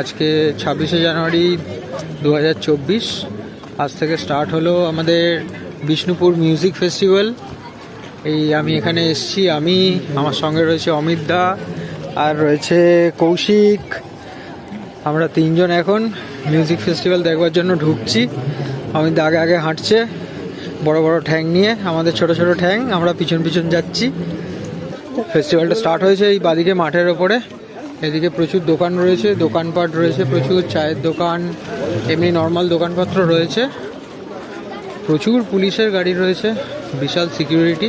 আজকে ছাব্বিশে জানুয়ারি দু হাজার চব্বিশ। আজ থেকে স্টার্ট হলো আমাদের বিষ্ণুপুর মিউজিক ফেস্টিভ্যাল এই আমি এখানে এসেছি, আমি, আমার সঙ্গে রয়েছে অমিত দা, আর রয়েছে কৌশিক। আমরা তিনজন এখন মিউজিক ফেস্টিভ্যাল দেখবার জন্য ঢুকছি। অমিত আগে আগে হাঁটছে, বড় বড় ঠ্যাং নিয়ে, আমাদের ছোট ছোট ঠ্যাং, আমরা পিছন পিছন যাচ্ছি। ফেস্টিভ্যালটা স্টার্ট হয়েছে এই বাদিকে মাঠের ওপরে। এদিকে প্রচুর দোকান রয়েছে, দোকানপাট রয়েছে, প্রচুর চায়ের দোকান, এমনি নর্মাল দোকানপত্র রয়েছে। প্রচুর পুলিশের গাড়ি রয়েছে, বিশাল সিকিউরিটি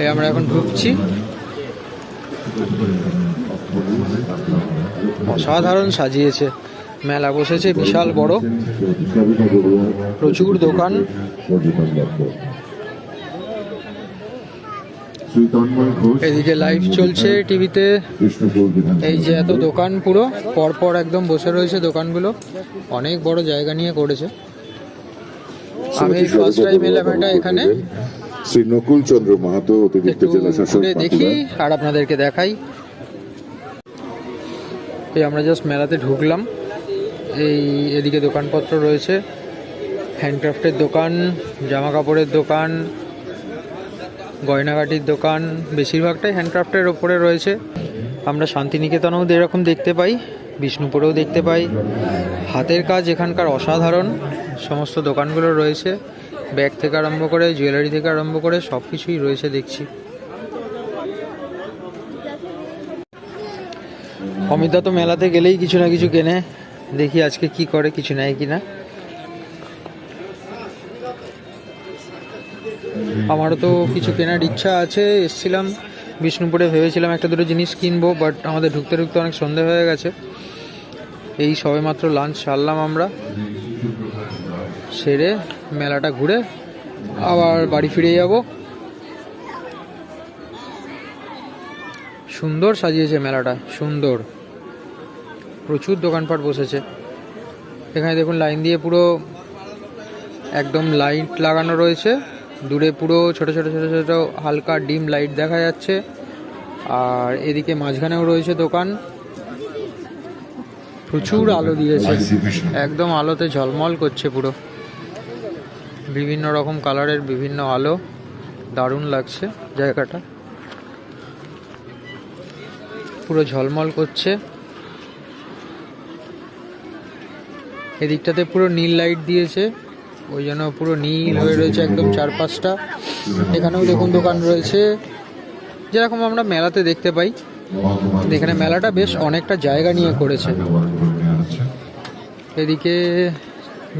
এই আমরা এখন ঢুকছি। অসাধারণ সাজিয়েছে, মেলা বসেছে, বিশাল বড়। প্রচুর দোকান। এদিকে লাইভ চলছে টিভিতে এই যে এত দোকান পুরো পরপর একদম বসে রয়েছে দোকানগুলো। অনেক বড় জায়গা নিয়ে করেছে। আমি ফার্স্ট টাইম এলাম এটা এখানে। শ্রী নকুল চন্দ্র মাহাতো অতিরিক্ত জেলা শাসক দেখি আর আপনাদেরকে দেখাই। এই আমরা জাস্ট মেলাতে ঢুকলাম। এই এদিকে দোকানপত্র রয়েছে। হ্যান্ডক্রাফটের দোকান জামা কাপড়ের দোকান গয়নাগাটির দোকান বেশিরভাগটাই হ্যান্ডক্রাফটের ওপরে রয়েছে। আমরা শান্তিনিকেতনেও এরকম দেখতে পাই, বিষ্ণুপুরেও দেখতে পাই। হাতের কাজ এখানকার অসাধারণ। সমস্ত দোকানগুলো রয়েছে। ব্যাগ থেকে আরম্ভ করে জুয়েলারি থেকে আরম্ভ করে সব কিছুই রয়েছে দেখছি। অমিতা তো মেলাতে গেলেই কিছু না কিছু কেনে। দেখি আজকে কি করে, কিছু নেয় কিনা। আমারও তো কিছু কেনার ইচ্ছা আছে, এসছিলাম। বিষ্ণুপুরে ভেবেছিলাম একটা দুটো জিনিস কিনবো বাট আমাদের ঢুকতে ঢুকতে অনেক সন্ধে হয়ে গেছে। এই সবেমাত্র লাঞ্চ সারলাম আমরা। সেরে মেলাটা ঘুরে আবার বাড়ি ফিরে যাব। সুন্দর সাজিয়েছে মেলাটা, সুন্দর। প্রচুর দোকানপাট বসেছে। এখানে দেখুন লাইন দিয়ে পুরো একদম লাইট লাগানো রয়েছে। দূরে পুরো ছোট ছোট ছোট ছোট হালকা ডিম লাইট দেখা যাচ্ছে। আর এদিকে মাঝখানেও রয়েছে দোকান। প্রচুর আলো দিয়েছে। একদম আলোতে ঝলমল করছে পুরো। বিভিন্ন রকম কালারের বিভিন্ন আলো। দারুণ লাগছে জায়গাটা। পুরো ঝলমল করছে। এদিকটাতে পুরো নীল লাইট দিয়েছে। ওই জন্য পুরো নীল হয়ে রয়েছে একদম চারপাশটা। এখানেও দেখুন দোকান রয়েছে। যেরকম আমরা মেলাতে দেখতে পাই, এখানে মেলাটা বেশ অনেকটা জায়গা নিয়ে করেছে। এদিকে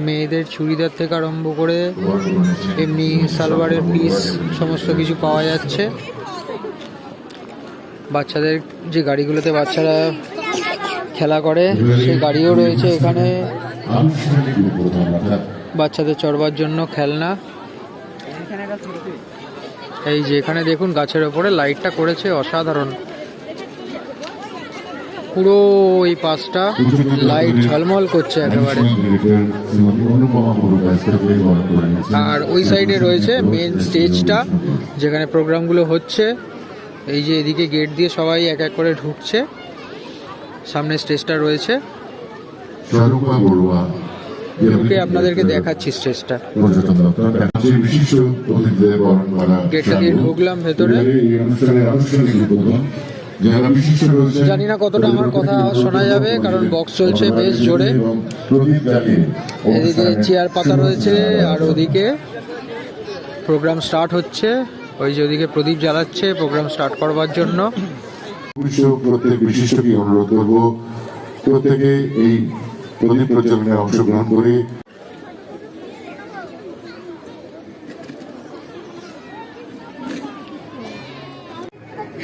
মেয়েদের চুড়িদার থেকে আরম্ভ করে এমনি সালোয়ারের পিস সমস্ত কিছু পাওয়া যাচ্ছে। বাচ্চাদের যে গাড়িগুলোতে বাচ্চারা খেলা করে সেই গাড়িও রয়েছে এখানে। বাচ্চাদের চড়বার জন্য খেলনা। এই যে এখানে দেখুন, গাছের ওপরে লাইটটা করেছে অসাধারণ। পুরো এই পাশটা লাইট ঝলমল করছে একেবারে। আর ওই সাইডে রয়েছে মেন স্টেজটা যেখানে প্রোগ্রামগুলো হচ্ছে। এই যে এদিকে গেট দিয়ে সবাই এক এক করে ঢুকছে। সামনে স্টেজটা রয়েছে। ঢুকে আপনাদেরকে দেখাচ্ছি স্টেজটা। গেটটা দিয়ে ঢুকলাম ভেতরে। জানি না কতটা আমার কথা শোনা যাবে, কারণ বক্স চলছে বেশ জোরে। এদিকে চেয়ার পাতা রয়েছে, আর ওদিকে প্রোগ্রাম স্টার্ট হচ্ছে। ওই যে ওদিকে প্রদীপ জ্বালাচ্ছে প্রোগ্রাম স্টার্ট করবার জন্য। প্রত্যেক বিশিষ্টকে অনুরোধ করব? প্রত্যেকে এই প্রদীপ প্রজ্বলনে অংশগ্রহণ করে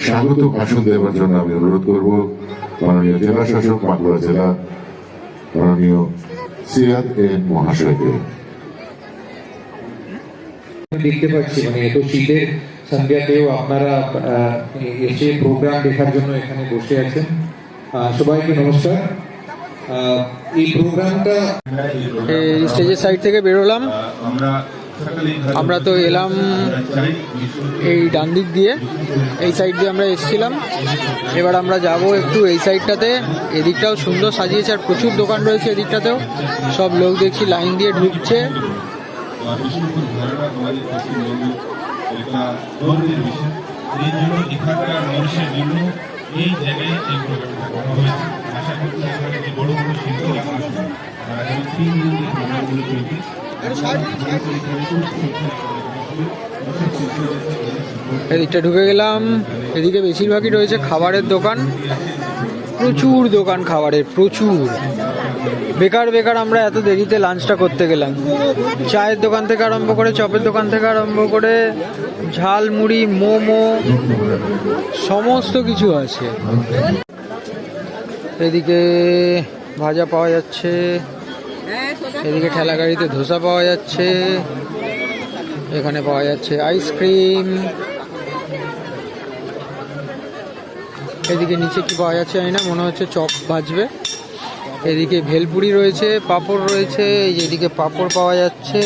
স্বাগত ভাষণ দেওয়ার জন্য আমি অনুরোধ করব মাননীয় জেলা শাসক, বাঁকুড়া জেলা মাননীয় মহাশয়কে। দেখতে পাচ্ছি মানে এত শীতের সন্ধ্যাতেও আপনারা এসে প্রোগ্রাম দেখার জন্য এখানে বসে আছেন। সবাইকে নমস্কার। এই প্রোগ্রামটা এই স্টেজের সাইড থেকে বেরোলাম আমরা আমরা তো এলাম এই ডান দিক দিয়ে এই সাইড দিয়ে আমরা এসেছিলাম। এবার আমরা যাব একটু এই সাইডটাতে এদিকটাও সুন্দর সাজিয়েছে আর প্রচুর দোকান রয়েছে এদিকটাতেও। সব লোক দেখছি লাইন দিয়ে ঢুকছে। এখানকার মানুষের জন্য এই এদিকটা ঢুকে গেলাম। এদিকে বেশিরভাগই রয়েছে খাবারের দোকান। প্রচুর দোকান খাবারের, প্রচুর। বেকার বেকার আমরা এত দেরিতে লাঞ্চটা করতে গেলাম। চায়ের দোকান থেকে আরম্ভ করে, চপের দোকান থেকে আরম্ভ করে ঝাল মুড়ি মোমো, সমস্ত কিছু আছে। এদিকে ভাজা পাওয়া যাচ্ছে। এদিকে ঠেলা গাড়িতে ধোসা পাওয়া যাচ্ছে। এখানে পাওয়া যাচ্ছে আইসক্রিম। এদিকে নিচে কি পাওয়া যাচ্ছে জানি না, মনে হচ্ছে চপ ভাজবে। এদিকে ভেলপুরি রয়েছে, পাপড় রয়েছে এদিকে পাঁপড় পাওয়া যাচ্ছে।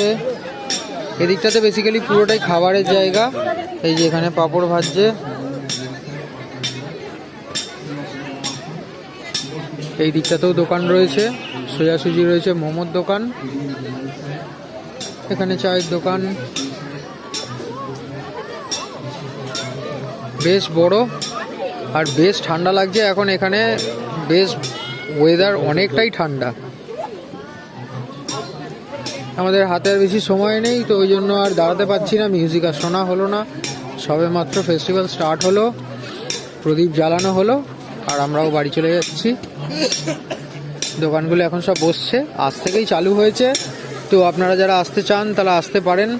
এদিকটাতে বেসিক্যালি পুরোটাই খাবারের জায়গা। এই যে এখানে পাঁপড় ভাজছে। এই দিকটাতেও দোকান রয়েছে। সোজাসুজি রয়েছে মোমোর দোকান। এখানে চায়ের দোকান। বেশ বড় আর বেশ ঠান্ডা লাগছে। এখন এখানে বেশ ওয়েদার অনেকটাই ঠান্ডা। আমাদের হাতে আর বেশি সময় নেই, তো ওই জন্য আর দাঁড়াতে পারছি না। মিউজিক আর শোনা হলো না। সবে মাত্র ফেস্টিভ্যাল স্টার্ট হলো। প্রদীপ জ্বালানো হলো, আর আমরাও বাড়ি চলে যাচ্ছি। দোকানগুলো এখন সব বসছে। আজ থেকেই চালু হয়েছে। তো আপনারা যারা আসতে চান, তারা আসতে পারেন।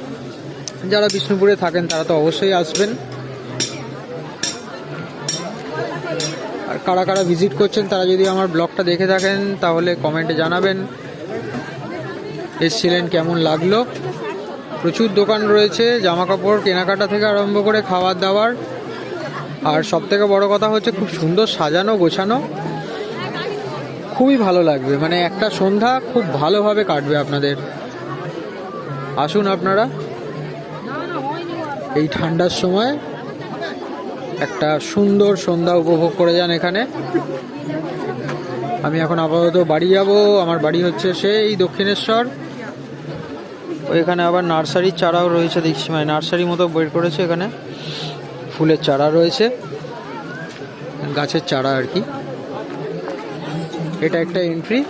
যারা বিষ্ণুপুরে থাকেন, তারা তো অবশ্যই আসবেন। আর কারা কারা ভিজিট করছেন, তারা যদি আমার ব্লগটা দেখে থাকেন, তাহলে কমেন্টে জানাবেন। এসছিলেন, কেমন লাগল? প্রচুর দোকান রয়েছে জামা কাপড় কেনাকাটা থেকে আরম্ভ করে খাবার দাবার আর সব থেকে বড় কথা হচ্ছে, খুব সুন্দর সাজানো, গোছানো। খুবই ভালো লাগবে মানে একটা সন্ধ্যা খুব ভালোভাবে কাটবে আপনাদের। আসুন আপনারা। এই ঠান্ডার সময় একটা সুন্দর সন্ধ্যা উপভোগ করে যান এখানে। আমি এখন আপাতত বাড়ি যাব, আমার বাড়ি হচ্ছে সেই দক্ষিণেশ্বর। ওইখানে আবার নার্সারির চারাও রয়েছে দেখছি মানে নার্সারি মতো বের করেছে এখানে। ফুলের চারা রয়েছে, গাছের চারা আর কি। এটা একটা এন্ট্রি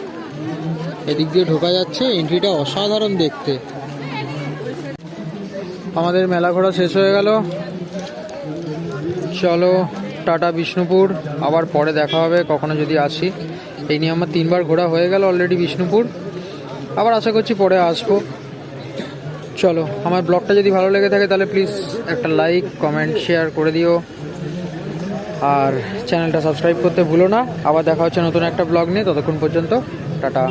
এদিক দিয়ে ঢোকা যাচ্ছে এন্ট্রিটা অসাধারণ দেখতে। আমাদের মেলা ঘোরা শেষ হয়ে গেল। চলো, টাটা বিষ্ণুপুর, আবার পরে দেখা হবে, কখনো যদি আসি। এই নিয়ে আমার তিনবার ঘোরা হয়ে গেল অলরেডি বিষ্ণুপুর। আবার আশা করছি পরে আসব। চলো, আমার ব্লগটা যদি ভালো লেগে থাকে তাহলে প্লিজ একটা লাইক কমেন্ট শেয়ার করে দিও। আর চ্যানেলটা সাবস্ক্রাইব করতে ভুলো না। আবার দেখা হচ্ছে নতুন একটা ব্লগ নিয়ে। ততক্ষণ পর্যন্ত, টাটা।